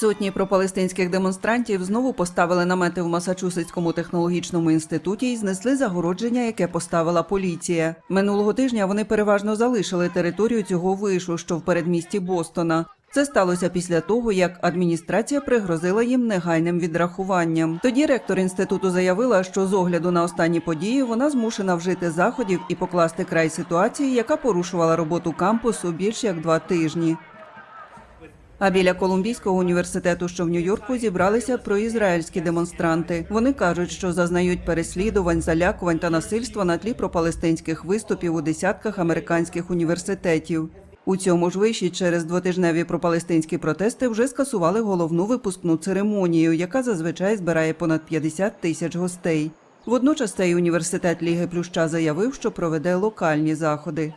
Сотні пропалестинських демонстрантів знову поставили намети в Масачусетському технологічному інституті і знесли загородження, яке поставила поліція. Минулого тижня вони переважно залишили територію цього вишу, що в передмісті Бостона. Це сталося після того, як адміністрація пригрозила їм негайним відрахуванням. Тоді ректор інституту заявила, що з огляду на останні події вона змушена вжити заходів і покласти край ситуації, яка порушувала роботу кампусу більш як два тижні. А біля Колумбійського університету, що в Нью-Йорку, зібралися проізраїльські демонстранти. Вони кажуть, що зазнають переслідувань, залякувань та насильства на тлі пропалестинських виступів у десятках американських університетів. У цьому ж виші через двотижневі пропалестинські протести вже скасували головну випускну церемонію, яка зазвичай збирає понад 50 тисяч гостей. Водночас цей університет Ліги Плюща заявив, що проведе локальні заходи.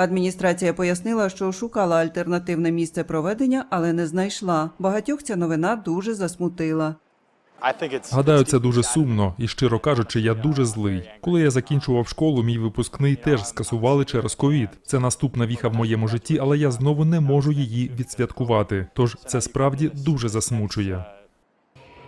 Адміністрація пояснила, що шукала альтернативне місце проведення, але не знайшла. Багатьох ця новина дуже засмутила. Гадаю, це дуже сумно, і щиро кажучи, я дуже злий. Коли я закінчував школу, мій випускний теж скасували через ковід. Це наступна віха в моєму житті, але я знову не можу її відсвяткувати. Тож це справді дуже засмучує.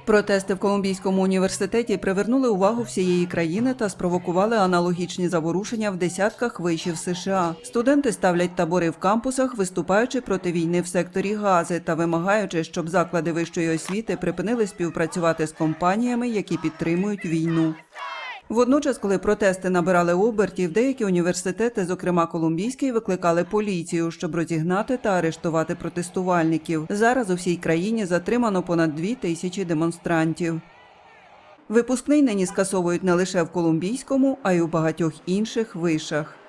Протести в Колумбійському університеті привернули увагу всієї країни та спровокували аналогічні заворушення в десятках вишів США. Студенти ставлять табори в кампусах, виступаючи проти війни в секторі Гази та вимагаючи, щоб заклади вищої освіти припинили співпрацювати з компаніями, які підтримують війну. Водночас, коли протести набирали обертів, деякі університети, зокрема Колумбійський, викликали поліцію, щоб розігнати та арештувати протестувальників. Зараз у всій країні затримано понад дві тисячі демонстрантів. Випускний нині скасовують не лише в Колумбійському, а й у багатьох інших вишах.